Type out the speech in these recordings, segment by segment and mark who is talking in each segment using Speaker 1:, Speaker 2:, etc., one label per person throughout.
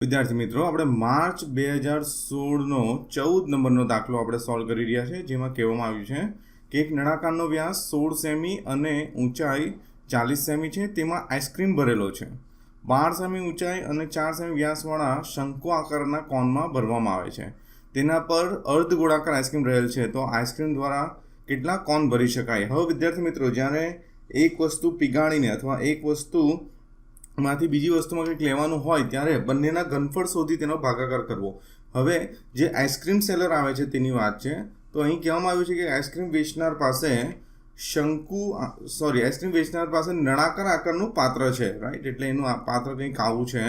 Speaker 1: વિદ્યાર્થી મિત્રો, આપણે માર્ચ બે હજાર સોળનો ચૌદ નંબરનો દાખલો આપણે સોલ્વ કરી રહ્યા છે, જેમાં કહેવામાં આવ્યું છે કે એક નળાકારનો વ્યાસ સોળ સેમી અને ઊંચાઈ ચાલીસ સેમી છે, તેમાં આઈસ્ક્રીમ ભરેલો છે. બાર સેમી ઊંચાઈ અને ચાર સેમી વ્યાસવાળા શંકુ આકારના કોનમાં ભરવામાં આવે છે. તેના પર અર્ધ ગોળાકાર આઈસ્ક્રીમ રહેલ છે, તો આઈસ્ક્રીમ દ્વારા કેટલા કોન ભરી શકાય? હવે વિદ્યાર્થી મિત્રો, જ્યારે એક વસ્તુ પીગાળીને અથવા એક વસ્તુ માંથી બીજી વસ્તુમાં કંઈક લેવાનું હોય, ત્યારે બંનેના ઘનફળ શોધી તેનો ભાગાકાર કરવો. હવે, જે આઈસ્ક્રીમ સેલર આવે છે તેની વાત છે, તો અહીં કહેવામાં આવ્યું છે કે આઈસ્ક્રીમ વેચનાર પાસે શંકુ સોરી, આઈસ્ક્રીમ વેચનાર પાસે નળાકાર આકારનું પાત્ર છે રાઈટ એટલે એનું આ પાત્ર કંઈક આવું છે.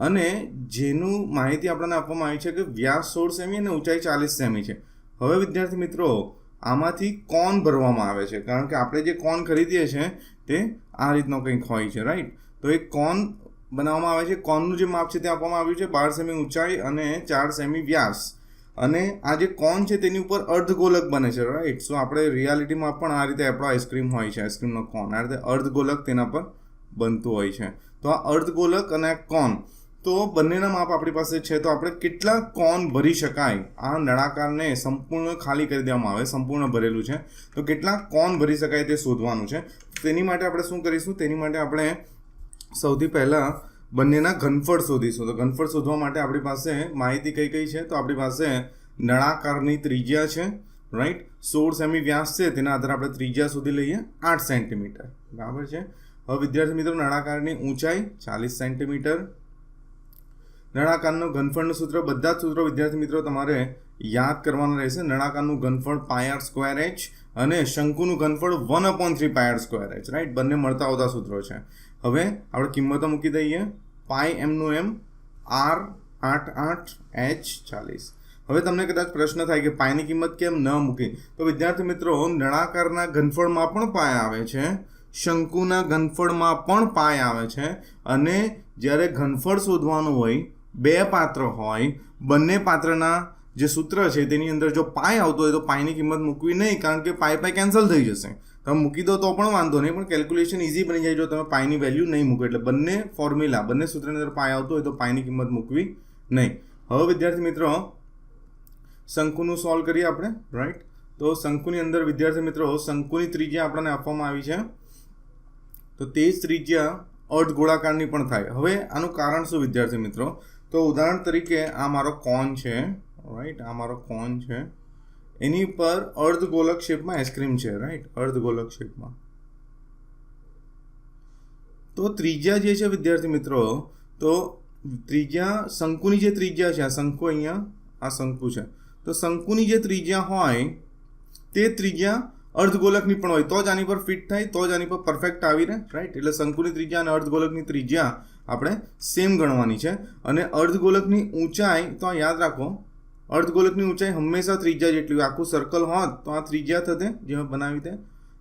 Speaker 1: અને જેનું માહિતી આપણને આપવામાં આવી છે કે વ્યાસ સોળ સેમી અને ઊંચાઈ ચાલીસ સેમી છે. હવે, વિદ્યાર્થી મિત્રો, આમાંથી કોન ભરવામાં આવે છે? કારણ કે આપણે જે કોન ખરીદીએ છીએ તે આ રીતનો કંઈક હોય છે રાઈટ તો એ કોન બનાવવામાં આવે છે. કોનનું જે માપ છે તે આપવામાં આવ્યું છે. બાર સેમી ઊંચાઈ અને ચાર સેમી વ્યાસ. અને આ જે કોન છે તેની ઉપર અર્ધગોલક બને છે રાઈટ સો આપણે રિયાલિટીમાં પણ આ રીતે આપણો આઈસ્ક્રીમ હોય છે, આઈસ્ક્રીમનો કોન. આ રીતે અર્ધગોલક તેના પર બનતું હોય છે. તો આ અર્ધગોલક અને કોન. તો બંનેના માપ આપણી પાસે છે. તો આપણે કેટલા કોન ભરી શકાય? આ નળાકારને સંપૂર્ણ ખાલી કરી દેવામાં આવે, સંપૂર્ણ ભરેલું છે. તો કેટલા કોન ભરી શકાય તે શોધવાનું છે. તેની માટે આપણે શું કરીશું? તેની માટે આપણે સૌથી પહેલાં બંનેના ઘનફળ શોધીશું. તો ઘનફળ શોધવા માટે આપણી પાસે માહિતી કઈ કઈ છે? તો આપણી પાસે નળાકારની ત્રિજ્યા છે રાઈટ સોળ સેમી વ્યાસ છે, તેના આધારે આપણે ત્રિજ્યા સુધી લઈએ, આઠ સેન્ટીમીટર. બરાબર છે? હવે વિદ્યાર્થી મિત્રો, નળાકારની ઊંચાઈ ચાલીસ સેન્ટીમીટર. નળાકારનું ઘનફળનું સૂત્ર, બધા જ સૂત્રો વિદ્યાર્થી મિત્રો તમારે યાદ કરવાના રહેશે. નળાકારનું ઘનફળ પાયર સ્ક્વેર એચ અને શંકુનું ઘનફળ one upon three pi r square H right બંને મળતા આવતા સૂત્રો છે. હવે આપણે કિંમતો મૂકી દઈએ. પાય એમનું એમ આર આઠ આઠ એચ ચાલીસ. હવે તમને કદાચ પ્રશ્ન થાય કે પાયની કિંમત કેમ ન મૂકી? તો વિદ્યાર્થી મિત્રો, નળાકારના ઘનફળમાં પણ પાય આવે છે. શંકુના ઘનફળમાં પણ પાય આવે છે. અને જ્યારે ઘનફળ શોધવાનું હોય, બે પાત્ર હોય, બંને પાત્રના જે સૂત્ર છે તેની અંદર જો પાય આવતો હોય તો પાયની કિંમત મૂકવી નહીં, કારણ કે પાય પાય કેન્સલ થઈ જશે. તમે મૂકી દો તો પણ વાંધો નહીં, પણ કેલ્ક્યુલેશન ઇઝી બની જાય જો તમે પાયની વેલ્યુ નહીં મૂકો. એટલે બંને ફોર્મ્યુલા બંને સૂત્રની અંદર પાય આવતો હોય તો પાયની કિંમત મૂકવી નહીં. હવે વિદ્યાર્થી મિત્રો, શંકુનું સોલ્વ કરીએ આપણે રાઈટ તો શંકુની અંદર વિદ્યાર્થી મિત્રો, શંકુની ત્રિજ્યા આપણને આપવામાં આવી છે. તો તે જ ત્રિજ્યા અર્ધ ગોળાકારની પણ થાય. હવે આનું કારણ શું વિદ્યાર્થી મિત્રો? તો ઉદાહરણ તરીકે આ મારો કોન છે? રાઈટ આ મારો કોન છે. એની પર અર્ધ ગોલક શેપમાં આઈસ્ક્રીમ છે રાઈટ અર્ધ ગોલક શેપમાં. તો ત્રિજ્યા જે છે, વિદ્યાર્થી મિત્રો, તો ત્રિજ્યા શંકુની જે ત્રિજ્યા છે, આ શંકુ અહીંયા, આ શંકુ છે. તો શંકુની જે ત્રિજ્યા હોય, તે ત્રિજ્યા અર્ધગોલકની પણ હોય. તો જ આની પર ફિટ થાય, તો જ આની પર પરફેક્ટ આવી રહે રાઈટ એટલે શંકુની ત્રિજ્યા અને અર્ધગોલકની ત્રિજ્યા આપણે સેમ ગણવાની છે. અને અર્ધગોલકની ઊંચાઈ, તો યાદ રાખો અર્ધગોલકની ઊંચાઈ હંમેશા ત્રિજ્યા જેટલી હોય. આખું સર્કલ હોત તો આ ત્રિજ્યા થતે, જે બનાવી તે,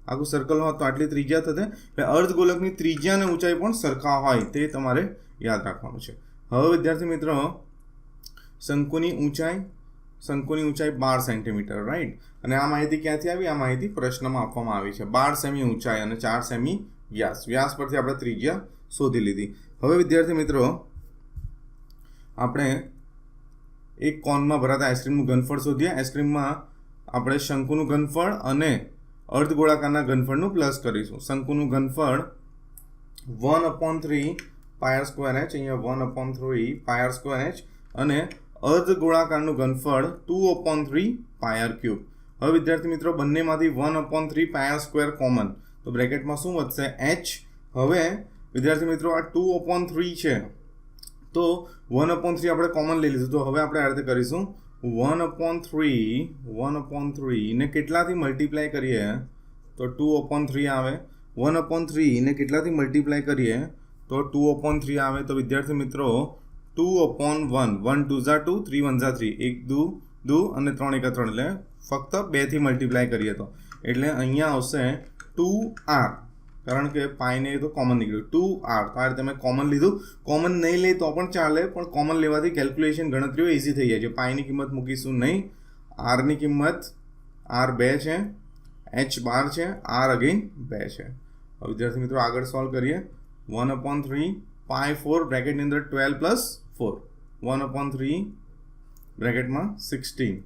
Speaker 1: આખું સર્કલ હોત તો આટલી ત્રિજ્યા થતે. એટલે અર્ધગોલકની ત્રિજ્યા અને ઊંચાઈ પણ સરખા હોય તે તમારે યાદ રાખવાનું છે. હવે વિદ્યાર્થી મિત્રો, શંકુની ઊંચાઈ શંકુની ઊંચાઈ બાર સેન્ટીમીટર રાઈટ અને આ માહિતી ક્યાંથી આવી? આ માહિતી પ્રશ્નમાં આપવામાં આવી છે. બાર સેમી ઊંચાઈ અને ચાર સેમી વ્યાસ. વ્યાસ પરથી આપણે ત્રિજ્યા શોધી લીધી. હવે વિદ્યાર્થી મિત્રો, આપણે એક કોનમાં ભરાતા આઈસ્ક્રીમનું ઘનફળ શોધીએ. આઈસ્ક્રીમમાં આપણે શંકુનું ઘનફળ અને અર્ધ ગોળાકારના ઘનફળનું પ્લસ કરીશું. શંકુનું ઘનફળ one upon three pi r square H અહીંયા one upon three pi r square H અને અર્ધ ગોળાકારનું ઘનફળ two upon three pi r cube હવે વિદ્યાર્થી મિત્રો, બંનેમાંથી one upon three pi r square common તો બ્રેકેટમાં શું વધશે? એચ હવે વિદ્યાર્થી મિત્રો, આ ટુ અપોન થ્રી છે. તો વન અપોન થ્રી આપણે કોમન લઈ લીધું. તો હવે આપણે આ રીતે કરીશું. One upon three one upon three ને કેટલાથી મલ્ટીપ્લાય કરીએ? તો ટુ અપોન થ્રી આવે. વન અપોન થ્રી ને કેટલાથી મલ્ટીપ્લાય કરીએ? તો ટુ અપોન થ્રી આવે. તો વિદ્યાર્થી મિત્રો two upon one one two Jha two three one ઝા થ્રી એક દુ દુ અને ત્રણ એકા ત્રણ. એટલે ફક્ત બેથી મલ્ટીપ્લાય કરીએ તો. એટલે અહીંયા આવશે ટુ આર કારણ કે પાઈને તો કોમન નીકળ્યું. ટુ આર તો આ રીતે મેં કોમન લીધું. કોમન નહીં લે તો પણ ચાલે, પણ કોમન લેવાથી કેલ્ક્યુલેશન ગણતરીઓ ઇઝી થઈ જાય છે. પાઈની કિંમત મૂકીશું નહીં. આરની કિંમત આર બે છે. એચ બાર છે. આર અગેન બે છે. હવે વિદ્યાર્થી મિત્રો આગળ સોલ્વ કરીએ. One upon three pi four બ્રેકેટની અંદર twelve plus four one upon three બ્રેકેટમાં sixteen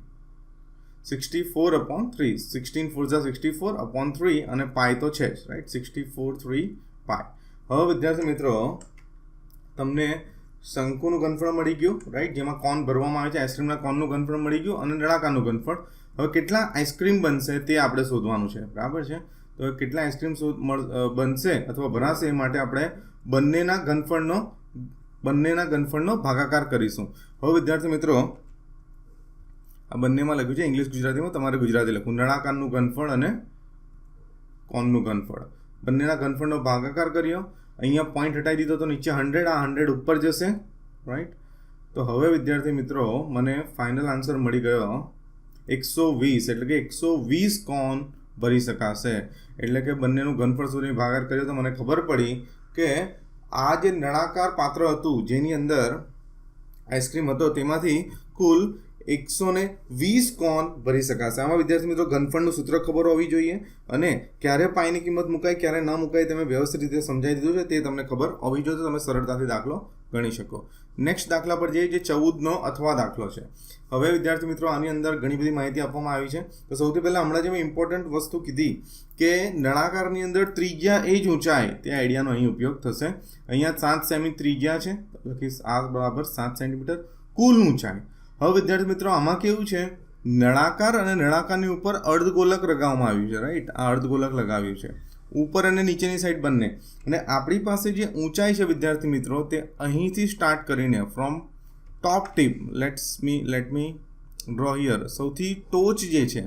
Speaker 1: sixty four upon three sixteen four Jha sixty four upon three અને પાય તો છે જ right sixty four three pi હવે વિદ્યાર્થી મિત્રો, તમને શંકુનું ઘનફળ મળી ગયું રાઈટ જેમાં કોન ભરવામાં આવે છે આઈસ્ક્રીમના કોનનું ઘનફળ મળી ગયું અને નળાકારનું ઘનફળ હવે કેટલા આઈસ્ક્રીમ બનશે તે આપણે શોધવાનું છે, બરાબર છે? તો કેટલા આઈસ્ક્રીમ બનશે અથવા ભરાશે એ માટે આપણે બંનેના ઘનફળનો બંનેના ઘનફળનો ભાગાકાર કરીશું. હવે વિદ્યાર્થી મિત્રો આ બંનેમાં લખ્યું છે ઇંગ્લિશ ગુજરાતીમાં, તમારે ગુજરાતી લખવું. નળાકારનું ઘનફળ અને કોનનું ઘનફળ. બંનેના ઘનફળનો ભાગાકાર કર્યો. અહીંયા પોઈન્ટ હટાવી દીધો તો નીચે હંડ્રેડ આ હંડ્રેડ ઉપર જશે. રાઈટ તો હવે, વિદ્યાર્થી મિત્રો, મને ફાઇનલ આન્સર મળી ગયો. એકસો વીસ, એટલે કે એકસો વીસ કોન ભરી શકાશે. એટલે કે બંનેનું ઘનફળ સુધી ભાગાર કર્યો તો મને ખબર પડી કે આ જે નળાકાર પાત્ર હતું, જેની અંદર આઈસ્ક્રીમ હતો, તેમાંથી કુલ એકસો ને વીસ કોન ભરી શકાશે. આમાં વિદ્યાર્થી મિત્રો ઘનફળનું સૂત્ર ખબર હોવી જોઈએ અને ક્યારે પાઈની કિંમત મુકાય, ક્યારે ન મુકાય તમે વ્યવસ્થિત રીતે સમજાવી દીધું છે, તે તમને ખબર હોવી જોઈએ, તો તમે સરળતાથી દાખલો ગણી શકો. નેક્સ્ટ દાખલા પર જઈએ, જે ચૌદનો અથવા દાખલો છે. હવે વિદ્યાર્થી મિત્રો, આની અંદર ઘણી બધી માહિતી આપવામાં આવી છે. તો સૌથી પહેલાં હમણાં જે મેં ઇમ્પોર્ટન્ટ વસ્તુ કીધી કે નળાકારની અંદર ત્રિજ્યા એ જ ઊંચાઈ, તે આઈડિયાનો અહીં ઉપયોગ થશે. અહીંયા સાત સેમી ત્રિજ્યા છે, લખીશ આ બરાબર સાત સેન્ટીમીટર કુલ ઊંચાઈ. હવે વિદ્યાર્થી મિત્રો, આમાં કેવું છે? નળાકાર અને નળાકારની ઉપર અર્ધગોલક લગાવવામાં આવ્યું છે રાઈટ આ અર્ધગોલક લગાવ્યું છે. ઉપર અને નીચેની સાઈડ બંને. અને આપણી પાસે જે ઊંચાઈ છે વિદ્યાર્થી મિત્રો, તે અહીંથી સ્ટાર્ટ કરીને from top tip let's me let me draw here સૌથી ટોચ જે છે,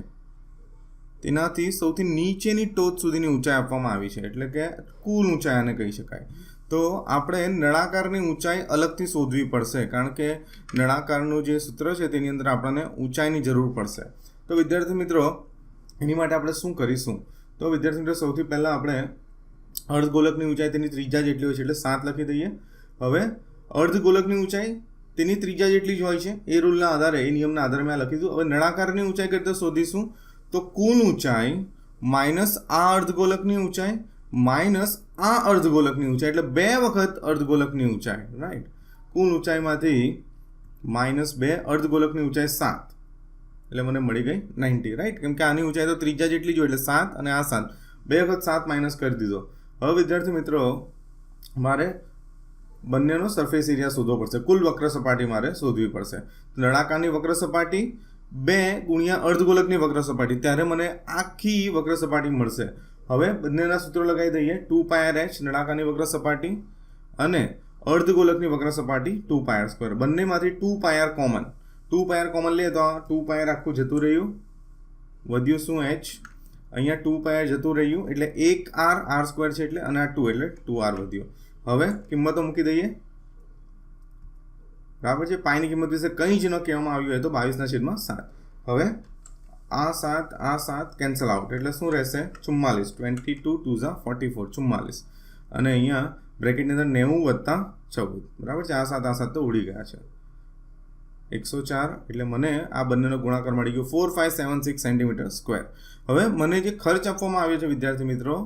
Speaker 1: તેનાથી સૌથી નીચેની ટોચ સુધીની ઊંચાઈ આપવામાં આવી છે. એટલે કે કુલ ઊંચાઈ આને કહી શકાય. તો આપણે નળાકારની ઊંચાઈ અલગથી શોધવી પડશે, કારણ કે નળાકારનું જે સૂત્ર છે તેની અંદર આપણને ઊંચાઈની જરૂર પડશે. તો વિદ્યાર્થી મિત્રો, એની માટે આપણે શું કરીશું? તો વિદ્યાર્થી મિત્રો, સૌથી પહેલાં આપણે અર્ધગોલકની ઊંચાઈ તેની ત્રીજા જેટલી હોય છે, એટલે સાત લખી દઈએ. હવે અર્ધગોલકની ઊંચાઈ તેની ત્રીજા જેટલી જ હોય છે, એ રૂલના આધારે, એ નિયમના આધારે મેં લખીશું હવે નળાકારની ઊંચાઈ કરતાં શોધીશું? તો કુલ ઊંચાઈ માઇનસ આ અર્ધગોલકની ઊંચાઈ માઇનસ આ અર્ધગોલકની ઊંચાઈ એટલે બે વખત અર્ધગોલકની ઊંચાઈ રાઈટ કુલ ઊંચાઈમાંથી માઇનસ બે, અર્ધગોલકની ઊંચાઈ સાત. એટલે મને મળી ગઈ નાઇન્ટી રાઈટ કેમ કે આની ઊંચાઈ તો ત્રીજા જેટલી જ એટલે સાત અને આ સાત. બે વખત સાત માઇનસ કરી દીધો. હવે વિદ્યાર્થી મિત્રો, મારે બંનેનો સરફેસ એરિયા શોધવો પડશે. કુલ વક્ર સપાટી મારે શોધવી પડશે. નળાકારની વક્ર સપાટી બે ગુણ્યા અર્ધગોલકની વક્ર સપાટી. ત્યારે મને આખી વક્ર સપાટી મળશે. હવે બંનેના સૂત્રો લગાવી દઈએ. ટુ પાયર એચ, નળાકારની વક્ર સપાટી અને અર્ધગોલકની વક્ર સપાટી ટુ પાયર સ્ક્વેર. બંનેમાંથી two pi r common. Two pi r common લઈએ તો આ ટુ પાયર આખું જતું રહ્યું. વધ્યું શું એચ? અહીંયા ટુ પાયર જતું રહ્યું એટલે એક આર આર સ્ક્વેર છે એટલે અને આ ટુ એટલે ટુ આર વધ્યો. હવે કિંમતો મૂકી દઈએ. બરાબર છે? પાયની કિંમત વિશે કંઈ જ ન કહેવામાં આવ્યું હોય તો બાવીસના છેદમાં સાત. હવે આ સાત આ સાત કેન્સલ આઉટ એટલે શું રહેશે? ચુમ્માલીસ. ટ્વેન્ટી ટુ ટુ ઝા ફોર્ટી ફોર ચુમ્માલીસ. અને અહીંયા બ્રેકેટની અંદર નેવું વત્તા ચૌદ. બરાબર છે? આ સાત આ સાત તો ઉડી ગયા છે. એકસો ચાર, એટલે મને આ બંનેનો ગુણાકાર મળી ગયો four five seven six centimetre square હવે મને જે ખર્ચ આપવામાં આવ્યો છે, વિદ્યાર્થી મિત્રો,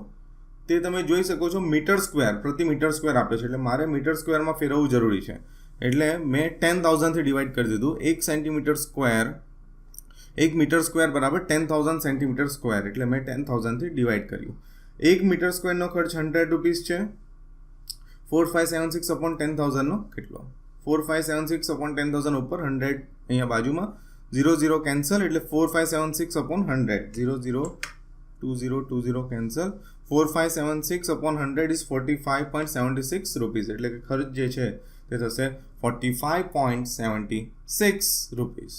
Speaker 1: તે તમે જોઈ શકો છો મીટર સ્ક્વેર પ્રતિ મીટર સ્ક્વેર આપે છે. એટલે મારે મીટર સ્ક્વેરમાં ફેરવવું જરૂરી છે. એટલે મેં ટેન થાઉઝન્ડથી ડિવાઈડ કરી દીધું. એક સેન્ટીમીટર સ્ક્વેર એક મીટર સ્ક્વેર બરાબર ટેન થાઉઝન્ડ સેન્ટીમીટર સ્ક્વેર, એટલે મેં ટેન થાઉઝન્ડથી ડિવાઈડ કર્યું. એક મીટર સ્ક્વેરનો ખર્ચ હંડ્રેડ રૂપીસ છે. Four five seven six upon ten થાઉઝન્ડનો કેટલો? Four five seven six upon ten thousand ઉપર હંડ્રેડ અહીંયા બાજુમાં. ઝીરો ઝીરો કેન્સલ, એટલે four five seven six upon hundred. Zero zero two zero two zero cancel. Four five seven six upon hundred is forty five point seventy six rupees એટલે કે ખર્ચ જે છે તે થશે forty five point seventy six rupees